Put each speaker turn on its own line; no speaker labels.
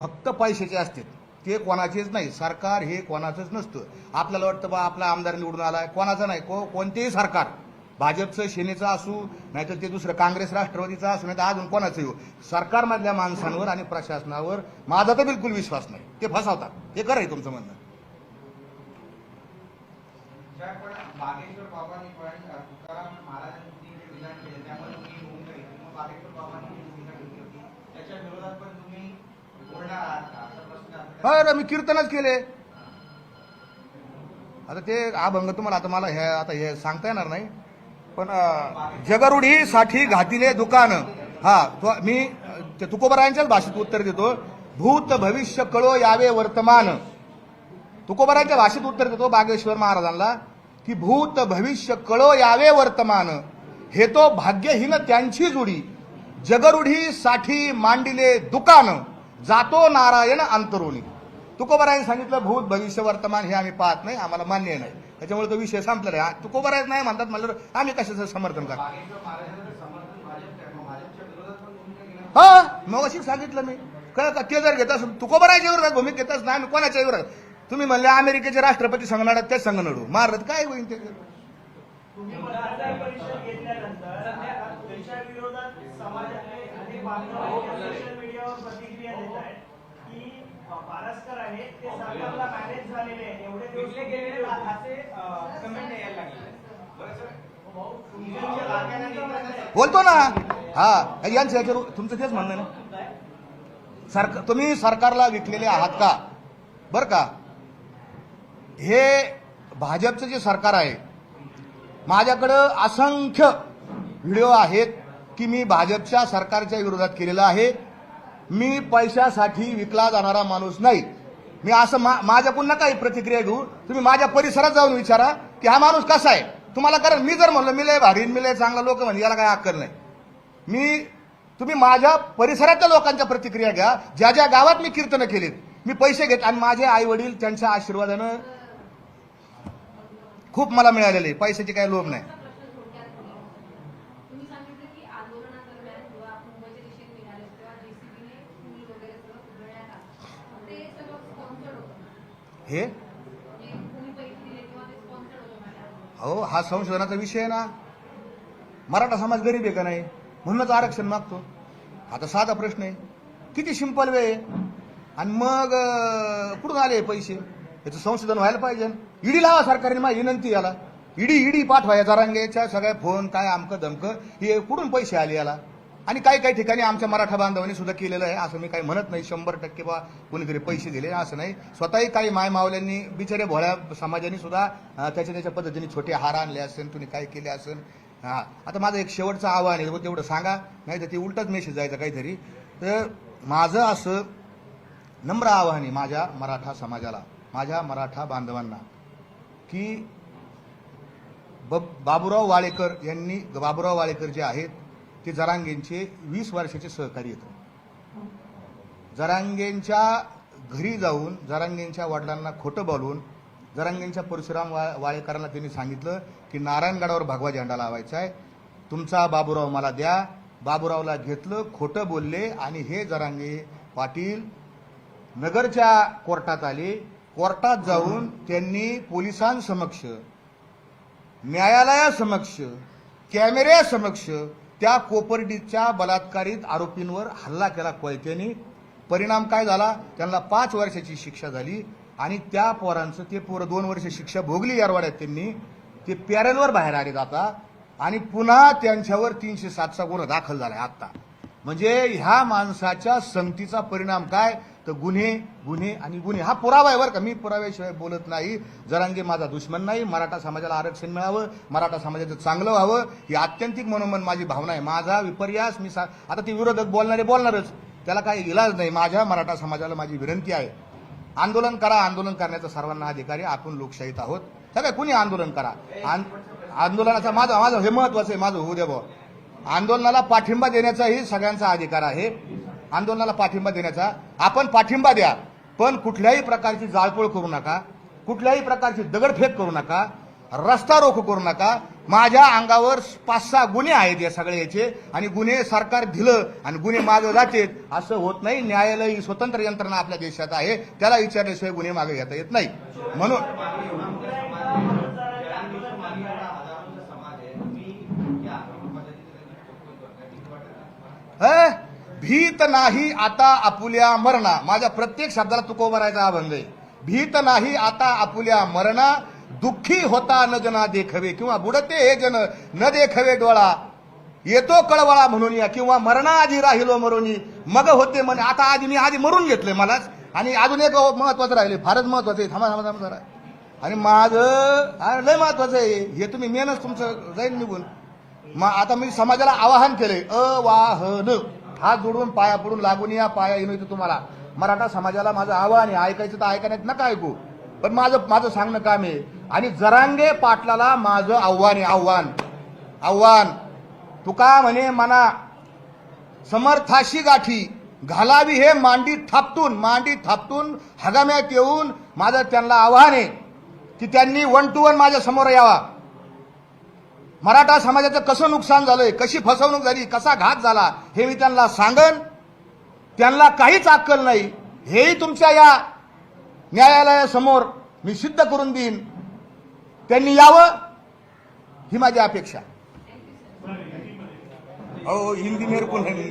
फक्त पैशाचे असते. ते कोणाचेच नाही. सरकार हे कोणाचंच नसतं. आपल्याला वाटतं बा आपला आमदार निवडून आला आहे कोणाचं नाही. को कोणतेही सरकार. भाजपचं सेनेचं असू नाहीतर ते दुसरं काँग्रेस राष्ट्रवादीचं असू नाही तर अजून कोणाचं येऊ हो. सरकारमधल्या माणसांवर आणि प्रशासनावर माझा तर बिलकुल विश्वास नाही. ते फसावतात. हे खरं आहे तुमचं म्हणणं.
बागेश्वर बाबांनी पण तुकाराम महाराजांनी विधान केले त्यामुळे
बरं मी कीर्तनच केले. आता ते अभंग तुम्हाला आता मला हे आता हे सांगता येणार नाही. पण अं, जगरुढीसाठी घातिले दुकान. हा तो मी तुकोबरायांच्याच भाषेत उत्तर देतो. भूत भविष्य कळो यावे वर्तमान. तुकोबरायांच्या भाषेत उत्तर देतो बागेश्वर महाराजांना की भूत भविष्य कळो यावे वर्तमान. हे तो भाग्यहीन त्यांची जुडी. जगरुढीसाठी मांडिले दुकान. जातो नारायण अंतरुणी तुकोबरायांनी सांगितलं भूत भविष्य वर्तमान हे आम्ही पाहत नाही आम्हाला मान्य नाही. त्याच्यामुळे तो विषय संपलेला आहे तुकोबराय नाही म्हणतात म्हणलं आम्ही कशाचं समर्थन करतो हा मग अशी सांगितलं मी. कळ का? ते जर घेत असेल तुकोबरायच्या विरोधात भूमिका घेतच नाही आम्ही कोणाच्या विरोधात? तुम्ही म्हणले अमेरिकेचे राष्ट्रपती तेच संघ लढू. मारत काय होईल ते?
समाजाने मीडियावर प्रतिक्रिया देत आहेत. की पारस्कर आहेत ते सरकारला मॅनेज झालेले आहेत. एवढे दिवस गेलेले असे कमेंट यायला लागले
बोलतो ना. हा यांचं याच्यावर तुमचं तेच म्हणणं ना. सरकार तुम्ही सरकारला विकलेले आहात का? बर का? हे भाजपचं जे सरकार आहे माझ्याकडं असंख्य व्हिडिओ आहेत की मी भाजपच्या सरकारच्या विरोधात केलेलं आहे. मी पैशासाठी विकला जाणारा माणूस नाही. मी असं मा माझ्याकडून काही प्रतिक्रिया घेऊ? तुम्ही माझ्या परिसरात जाऊन विचारा की हा माणूस कसा आहे? तुम्हाला कारण मी जर म्हणलं मी लय भारी मी लय चांगला लोक म्हणजे याला काय अक्कल नाही. मी तुम्ही माझ्या परिसरातल्या लोकांच्या प्रतिक्रिया घ्या. ज्या ज्या गावात मी कीर्तनं केलीत मी पैसे घेत आणि माझे आई वडील त्यांच्या आशीर्वादानं खूप मला मिळालेले. पैशाची काही लोभ नाही
तुम्ही सांगितलं की आंदोलनादरम्यान जेव्हा मुंबईचे निषेध निघाले तेव्हा जेसीबीने पूल वगैरे सगळं उघडण्यात आलं ते सगळं स्पॉन्सर्ड होतं
हे
म्हणजे कोणी पैसे दिले किंवा ते स्पॉन्सर्ड होतं हे?
अहो हा संशोधनाचा विषय आहे ना. मराठा समाज गरीब आहे का नाही? म्हणूनच आरक्षण मागतो. आता साधा प्रश्न आहे. किती सिंपल वे आहे? आणि मग कुठून आले पैसे? याचं संशोधन व्हायला पाहिजे. ईडी लावा सरकारने माझी विनंती याला. ईडी ईडी पाठवा या जरांगेच्या सगळ्या फोन काय आमकं दमकं हे कुठून पैसे आले याला? आणि काही काही ठिकाणी आमच्या मराठा बांधवांनी सुद्धा केलेलं आहे. असं मी काही म्हणत नाही. शंभर टक्के बा कोणीतरी पैसे दिले असं नाही. स्वतःही काही माय मावल्यांनी बिचारे भोळ्या समाजाने सुद्धा त्याच्या त्याच्या पद्धतीने छोटे हार आणले असेल तुम्ही काय केले असेल. हा. आता माझं एक शेवटचं आव्हान आहे तेवढं सांगा. नाही तर ते उलटच मेसेज जायचं काहीतरी. तर माझं असं नम्र आव्हान आहे माझ्या मराठा समाजाला माझ्या मराठा बांधवांना की ब बाबुराव वाळेकर यांनी बाबुराव वाळेकर जे आहेत ते जरांगेंचे वीस वर्षाचे सहकारी आहेत जरांगेंच्या घरी जाऊन जरांगेंच्या वडिलांना खोटं बोलून जरांगेंच्या परशुराम वा वाळेकरांना त्यांनी सांगितलं की नारायणगडावर भगवा झेंडा लावायचा आहे. तुमचा बाबुराव मला द्या. बाबुरावला घेतलं खोटं बोलले आणि हे जरांगे पाटील नगरच्या कोर्टात आले. कोर्टात जाऊन त्यांनी पोलिसांसमक्ष न्यायालयासमक्ष कॅमेऱ्यासमक्ष त्या कोपर्डीच्या बलात्कारित आरोपींवर हल्ला केला कोयत्याने. परिणाम काय झाला? त्यांना पाच वर्षाची शिक्षा झाली आणि त्या पोरांचं ते पोरं दोन वर्ष शिक्षा भोगली यारवाड्यात त्यांनी. ते पॅरेलवर बाहेर आले जाता आणि पुन्हा त्यांच्यावर तीनशे सातचा गुन्हा दाखल झालाय आत्ता. म्हणजे ह्या माणसाच्या संगतीचा परिणाम काय? तर गुन्हे गुन्हे आणि गुन्हे. हा पुरावा आहे बरं का. मी पुराव्याशिवाय बोलत नाही. जरांगे माझा दुश्मन नाही. मराठा समाजाला आरक्षण मिळावं. मराठा समाजाचं चांगलं व्हावं. ही आत्यंतिक मनोमन माझी भावना आहे. माझा विपर्यास मी सा आता ते विरोधक बोलणारे बोलणारच. त्याला काही इलाज नाही. माझ्या मराठा समाजाला माझी विनंती आहे. आंदोलन करा. आंदोलन करण्याचा सर्वांना अधिकारी आहे. आपण लोकशाहीत आहोत. सगळ्या कुणी आंदोलन करा? आन- आंदोलनाचा माझा माझं हे महत्वाचं आहे. माझं होऊ द्या बुवा. आंदोलनाला पाठिंबा देण्याचाही सगळ्यांचा अधिकार आहे. आंदोलनाला पाठिंबा देण्याचा. आपण पाठिंबा द्या पण कुठल्याही प्रकारची जाळपोळ करू नका कुठल्याही प्रकारची दगडफेक करू नका रस्ता रोख करू नका. माझ्या अंगावर पाच सहा गुन्हे आहेत या सगळे याचे आणि गुन्हे सरकार दिलं आणि गुन्हे मागे जाते असं होत नाही. न्यायालय ही स्वतंत्र यंत्रणा आपल्या देशात आहे त्याला विचारल्याशिवाय गुन्हे मागे घेता येत नाही. म्हणून
भीत नाही
आता आपुल्या मरणा. माझ्या प्रत्येक शब्दाला तुको भरायचा अभंग आहे. भीत नाही आता आपुल्या मरणा. दुःखी होता न जना देखवे किंवा बुडते हे जन न देखवे डोळा. येतो कळवळा म्हणून या किंवा मरणा आधी राहिलो मरुनी मग होते म्हणे आता आधी मी आधी मरून घेतले मलाच. आणि अजून एक महत्वाचं राहिले. फारच महत्वाचं आहे. थांबा थांबा थांबा जरा. आणि माझं लय महत्वाचं आहे. हे तुम्ही मेनच तुमचं जाईल निघून. मग आता मी समाजाला आवाहन केलंय. अवाहन. हात जोडून पाया पडून लागून या पाया येणं इथं तुम्हाला. मराठा समाजाला माझं आव्हान आहे ऐकायचं तर ऐकण्यात नका ऐकू पण माझं माझं सांगणं काम आहे. आणि जरांगे पाटलाला माझं आव्हान आहे आव्हान. आव्हान. तुका म्हणे मना समर्थाशी गाठी. घालावी हे मांडी थापतून मांडी थापतून हगाम्यात येऊन माझं त्यांना आव्हान आहे. की त्यांनी वन टू वन माझ्यासमोर यावा. मराठा समाजाचं कसं नुकसान झालंय कशी फसवणूक झाली कसा घात झाला हे मी त्यांना सांगन. त्यांना काहीच अक्कल नाही. हेही तुमच्या या न्यायालयासमोर मी सिद्ध करून देईन. त्यांनी यावं ही माझी अपेक्षा. हो हिंदी मेरे को नहीं